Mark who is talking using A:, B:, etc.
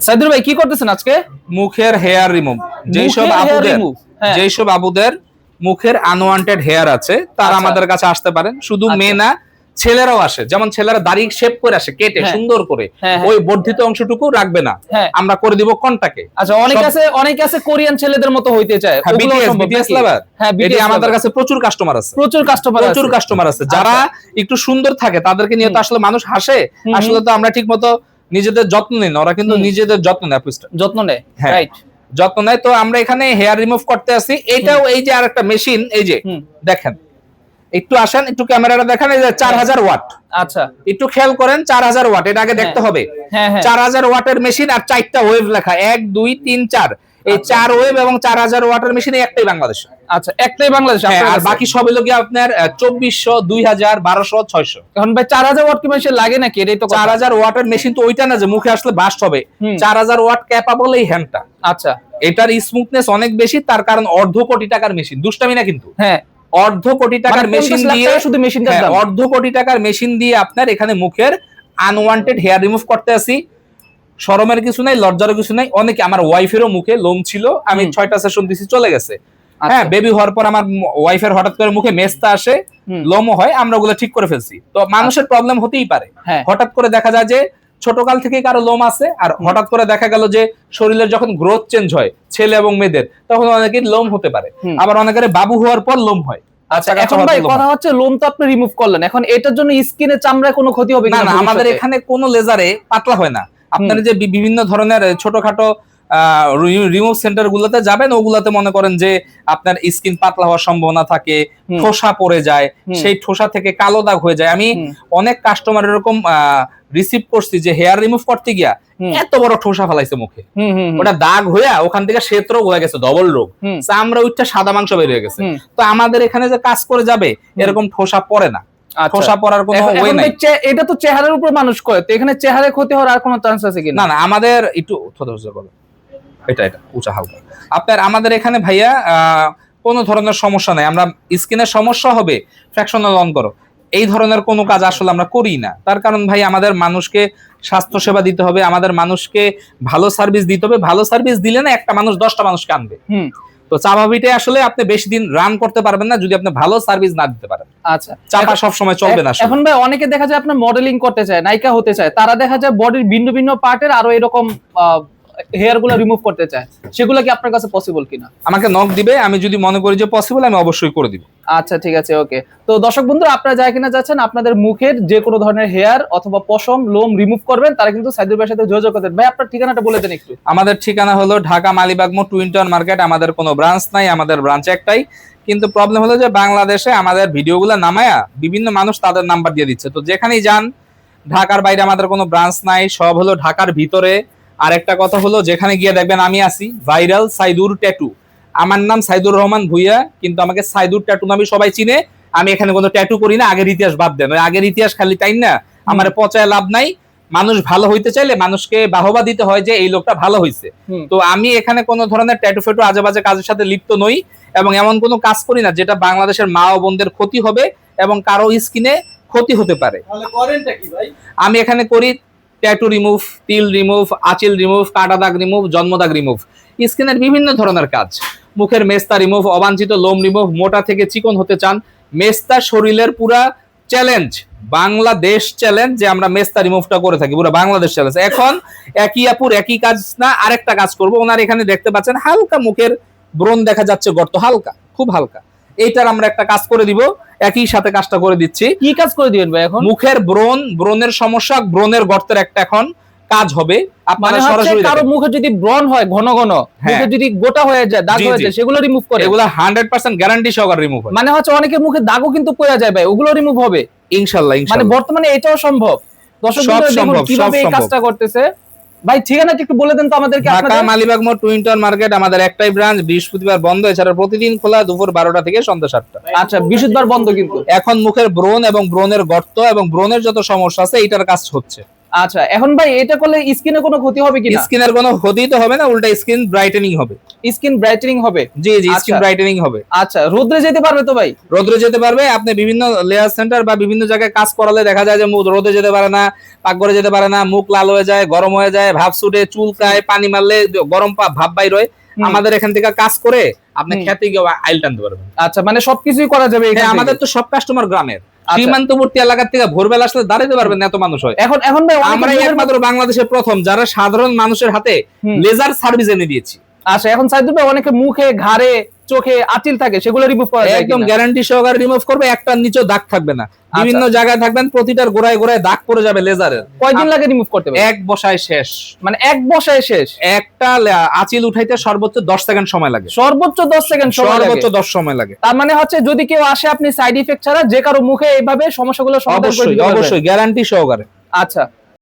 A: সাইদুর ভাই কি করতেছেন আজকে?
B: মুখের হেয়ার রিমুভ যেই সব
A: মুখের hair
B: আপুদের
A: remove, হ্যাঁ।
B: যেই সব আপুদের মুখের আনওয়ান্টেড হেয়ার আছে তারা
A: আচ্ছা।
B: আমাদের কাছে আসতে পারেন। শুধু
A: আচ্ছা।
B: মেয়ে না ছেলেরাও আসে। যেমন ছেলেরা দাড়ি শেপ করে আসে কেটে
A: হ্যাঁ।
B: সুন্দর করে।
A: হ্যাঁ, হ্যাঁ।
B: ওই বর্ধিত অংশটুকু রাখবে না। আমরা করে দিব কন্টাকে?
A: আচ্ছা অনেক আছে অনেক আছে কোরিয়ান ছেলেদের মতো হইতে চায়।
B: BTS BTS? লাভার
A: হ্যাঁ
B: এটি আমাদের কাছে প্রচুর কাস্টমার আছে।
A: প্রচুর কাস্টমার
B: প্রচুর কাস্টমার আছে। যারা একটু সুন্দর থাকে তাদেরকে নিয়ে তো আসলে মানুষ হাসে। আসলে তো আমরা ঠিক মতো নিজেদের যত্ন নিই ওরা কিন্তু নিজেদের যত্ন নেয়
A: যত্ন নেয়
B: হ্যাঁ।
A: রাইট
B: যত্ন নেয় তো আমরা এখানে হেয়ার রিমুভ করতে আসি। এটাও এই যে আরেকটা মেশিন এই যে দেখেন। একটু আসেন একটু ক্যামেরাটা দেখেন এই যে চার হাজার ওয়াট
A: আচ্ছা।
B: একটু খেয়াল করেন চার হাজার ওয়াট এটা আগে দেখতে হবে।
A: হ্যাঁ হ্যাঁ।
B: চার হাজার ওয়াটের মেশিন আর চারটা ওয়েভ লেখা এক দুই তিন চার। এই
A: আচ্ছা।
B: চার ওয়েব এবং চার হাজার ওয়াটার মেশিন একটাই বাংলাদেশ।
A: আচ্ছা একটাই বাংলাদেশ
B: হ্যাঁ, আর বাকি সব হলো কি আপনার চব্বিশশো দুই হাজার বারোশো ছয়শো।
A: এখন ভাই চার হাজার ওয়াট কি মেশিন লাগে নাকি? এটাই তো
B: চার হাজার ওয়াটের মেশিন তো ওইটা না যে মুখে আসলে বাস্ট হবে। চার হাজার ওয়াট ক্যাপাবল এই হ্যান্ডটা
A: আচ্ছা।
B: এটার স্মুথনেস অনেক বেশি তার কারণ অর্ধ কোটি টাকার মেশিন দুষ্টামি না কিন্তু।
A: হ্যাঁ।
B: অর্ধ কোটি টাকার
A: মানে
B: মেশিন দিয়ে
A: শুধু মেশিন
B: হ্যাঁ,
A: দাম।
B: অর্ধ কোটি টাকার মেশিন দিয়ে আপনার এখানে মুখের আনওয়ান্টেড হেয়ার রিমুভ করতে আসি শরমের কিছু নাই লজ্জারও কিছু নাই। অনেকে আমার ওয়াইফেরও মুখে লোম ছিল আমি ছয়টা সেশন দিছি চলে গেছে।
A: আচ্ছা।
B: হ্যাঁ বেবি হওয়ার পর আমার ওয়াইফের হঠাৎ করে মুখে মেস্তা আসে। লোমও হয় আমরা ওগুলো ঠিক করে ফেলছি। তো মানুষের প্রবলেম হতেই পারে।
A: হ্যাঁ।
B: হঠাৎ করে দেখা যায় যে ছোটকাল থেকে কারও লোম আছে আর হঠাৎ করে দেখা গেল যে শরীরের যখন গ্রোথ চেঞ্জ হয় ছেলে এবং মেয়েদের তখন অনেকের লোম হতে পারে। আবার অনেকের বাবু হওয়ার পর লোম হয়।
A: আচ্ছা
B: কাঁচা
A: এখন ভাই কথা হচ্ছে লোম তো আপনি রিমুভ করলেন। এখন এটার জন্য স্কিনের চামড়ায় কোনো ক্ষতি হবে
B: না আমাদের এখানে কোনো লেজারে পাতলা হয় না। আপনারা যে বিভিন্ন ধরনের ছোটখাটো রিমুভ সেন্টার গুলোতে যাবেন ওগুলাতে মনে করেন যে আপনার স্কিন পাতলা হওয়ার সম্ভাবনা থাকে ঠোসা পড়ে যায় সেই ঠোসা থেকে কালো দাগ হয়ে যায়। আমি অনেক কাস্টমার এরকম রিসিভ করছি যে হেয়ার রিমুভ করতে গিয়া এত বড় ঠোসা ফেলাইছে মুখে। ওটা দাগ হইয়া ওখান থেকে শ্বেত রোগ হয়ে গেছে ডবল রোগ। চামড়া উঠটা সাদা মাংস বের হয়ে গেছে। তো আমাদের এখানে যে কাজ করে যাবে এরকম ঠোসা পড়ে না।
A: আচ্ছা।
B: ঠোসা পড়ার কোনো ওয়ে নাই।
A: এটা তো চেহারার উপর মানুষ করে তো এখানে চেহারায় ক্ষতি হওয়ার আর কোনো চান্স আছে কিনা?
B: না না আমাদের একটু উঁচা করো। এটা এটা উঁচা হালকা। আপনার আমাদের এখানে ভাইয়া কোনো ধরনের সমস্যা নাই। আমরা স্কিনের সমস্যা হবে ফ্র্যাকশনাল অন করো। এই ধরনের কোনো কাজ আসলে আমরা করি না। তার কারণ ভাই আমাদের মানুষকে স্বাস্থ্য সেবা দিতে হবে আমাদের মানুষকে ভালো সার্ভিস দিতে হবে। ভালো সার্ভিস দিলে না একটা মানুষ দশটা মানুষকে আনবে।
A: হুম।
B: তো চাপাবিটে আসলে আপনি বেশি দিন রান করতে পারবেন না যদি আপনি ভালো সার্ভিস না দিতে পারেন।
A: আচ্ছা।
B: চাপা সব সময় চলবে না
A: এখন ভাই অনেকে দেখা যায় আপনার মডেলিং করতে চায় নায়িকা হতে চায় তারা দেখা যায় বডির ভিন্ন ভিন্ন পার্টের আরও এরকম হেয়ারগুলো রিমুভ করতে চায় সেগুলো কি আপনার কাছে পসিবল কিনা?
B: আমাকে নক দিবে আমি যদি মনে করি যে পসিবল আমি অবশ্যই করে দিব।
A: আচ্ছা ঠিক আছে ওকে তো দর্শক বন্ধুরা আপনারা যাই কিনা যাচ্ছেন আপনাদের মুখের যে কোনো ধরনের হেয়ার অথবা পশম লোম রিমুভ করবেন তারা কিন্তু সাইদুর ভাইয়ের সাথে যোগাযোগ করতেন ভাই আপনার ঠিকানাটা বলে দেন একটু।
B: আমাদের ঠিকানা হলো ঢাকা মালিবাগ মোড় টুইন টাউন মার্কেট আমাদের কোনো ব্রাঞ্চ নাই আমাদের ব্রাঞ্চ একটাই। কিন্তু প্রবলেম হলো যে বাংলাদেশে আমাদের ভিডিওগুলো নামায়া বিভিন্ন মানুষ তাদের নাম্বার দিয়ে দিচ্ছে। তো যেখানেই যান ঢাকার বাইরে আমাদের কোনো ব্রাঞ্চ নাই সব হলো ঢাকার ভিতরে। আরেকটা কথা হলো যেখানে গিয়ে দেখবেন আমি আছি ভাইরাল সাইদুর ট্যাটু। আমার নাম সাইদুর রহমান ভুইয়া কিন্তু আমাকে সাইদুর ট্যাটু নামে সবাই চিনে। আমি এখানে কোনো ট্যাটু করি না আগের ইতিহাস বাদ দেন। আগের ইতিহাস খালি তাই না? আমার পচায় লাভ নাই। মানুষ ভালো হইতে চাইলে মানুষকে বাহবা দিতে হয় যে এই লোকটা ভালো হয়েছে তো আমি এখানে কোনো ধরনের ট্যাটু ফেটু আজে বাজে কাজের সাথে লিপ্ত নই এবং এমন কোনো কাজ করি না যেটা বাংলাদেশের মা ও বোনদের ক্ষতি হবে এবং কারও স্কিনে ক্ষতি হতে পারে। আমি এখানে করি ট্যাটু রিমুভ তিল রিমুভ আচিল রিমুভ কাটা দাগ রিমুভ জন্মদাগ রিমুভ স্কিনের বিভিন্ন ধরনের কাজ। মুখের মেস্তা রিমুভ অবাঞ্ছিত লোম রিমুভ মোটা থেকে চিকন হতে চান। মেস্তা শরীরের পুরা চ্যালেঞ্জ বাংলাদেশ চ্যালেঞ্জ যে আমরা মেস্তা রিমুভটা করে থাকি, পুরো বাংলাদেশ চ্যালেঞ্জ এখন একই আপুর একই কাজ না, আরেকটা কাজ করব। ওনার এখানে দেখতে পাচ্ছেন, হালকা মুখের ব্রণ দেখা যাচ্ছে গর্ত, হালকা, খুব হালকা। এইটার আমরা একটা কাজ করে দিব। একই সাথে কাজটা করে দিচ্ছি।
A: কি কাজ করে দিবেন ভাই এখন?
B: মুখের ব্রণ ব্রণের সমস্যা ব্রণের গর্তের একটা এখন কাজ হবে।
A: মানে
B: আপনারা সরাসরি কারও
A: মুখে যদি ব্রণ হয় ঘন ঘন
B: হ্যাঁ।
A: মুখে যদি গোটা হয়ে যায় দাগ হয়ে যায় সেগুলো রিমুভ করে।
B: এগুলা হান্ড্রেড পার্সেন্ট গ্যারান্টি সহকারে রিমুভ হয়।
A: মানে হচ্ছে অনেকের মুখে দাগও কিন্তু পড়ে যায় ভাই ওগুলো রিমুভ হবে।
B: ইনশাল্লাহ
A: মানে বর্তমানে এটাও সম্ভব। দর্শক দেখুন কীভাবে এই কাজটা করতেছে। ভাই ঠিকানাটা একটু বলে দেন তো আমাদেরকে
B: ঢাকা মালিবাগ মোড় টুইন টাউন মার্কেট আমাদের একটাই ব্রাঞ্চ বৃহস্পতিবার বন্ধ এছাড়া প্রতিদিন খোলা দুপুর বারোটা থেকে সন্ধ্যা সাতটা।
A: আচ্ছা বৃহস্পতিবার বন্ধ কিন্তু।
B: এখন মুখের ব্রণ এবং ব্রণের গর্ত এবং ব্রণের যত সমস্যা আছে এটার কাজ হচ্ছে।
A: আচ্ছা এখন ভাই এটা করলে স্কিনে কোনো ক্ষতি হবে কিনা?
B: স্কিনের কোনো ক্ষতি তো হবে না উল্টা স্কিন ব্রাইটেনিং হবে।
A: স্কিন ব্রাইটেনিং হবে?
B: জি জি স্কিন
A: আচ্ছা।
B: ব্রাইটেনিং হবে।
A: আচ্ছা রোদ্রে যেতে পারবে তো ভাই?
B: রোদ্রে যেতে পারবে আপনি বিভিন্ন লেয়ার সেন্টার বা বিভিন্ন জায়গায় কাজ করালে দেখা যায় যে মুখ রোদে যেতে পারে না পাকঘরে যেতে পারে না মুখ লাল হয়ে যায় গরম হয়ে যায় ভাব ছুটে চুলকায় পানি মারলে গরম পা ভাব বাইর হয়। আমাদের এখান থেকে কাজ করে আপনি। খেতে গিয়ে আইল টানতে পারবেন।
A: আচ্ছা মানে সবকিছুই করা যাবে এখান
B: হ্যাঁ, আমাদের তো সব কাস্টমার গ্রামের।
A: আচ্ছা।
B: সীমান্তবর্তী এলাকার থেকে ভোরবেলা আসলে দাঁড়াতে পারবেন না এত মানুষ হয়।
A: এখন এখন
B: আমরা একমাত্র বাংলাদেশের প্রথম যারা সাধারণ মানুষের হাতে লেজার সার্ভিস এনে দিয়েছি।
A: আচ্ছা এখন সাইদুল ভাই অনেকে মুখে ঘাড়ে চোখে আঁচিল থাকে সেগুলো রিমুভ করা যায়
B: একদম গ্যারান্টি সহকারে রিমুভ করবে একটা নিচে দাগ থাকবে না। বিভিন্ন জায়গায় থাকবেন প্রতিটার গোড়ায় গোড়ায় দাগ পড়ে যাবে লেজারের
A: কয়দিন লাগে রিমুভ করতে
B: এক বসায় শেষ।
A: মানে এক বসায় শেষ?
B: একটা আঁচিল উঠাইতে সর্বোচ্চ দশ সেকেন্ড সময় লাগে।
A: সর্বোচ্চ দশ সেকেন্ড সময় লাগে?
B: সর্বোচ্চ দশ সময় লাগে।
A: তার মানে হচ্ছে যদি কেউ আসে আপনি সাইড ইফেক্ট ছাড়া যে কারও মুখে এইভাবে সমস্যাগুলো সমাধান করে
B: অবশ্যই। অবশ্যই গ্যারান্টি সহকারে।
A: আচ্ছা।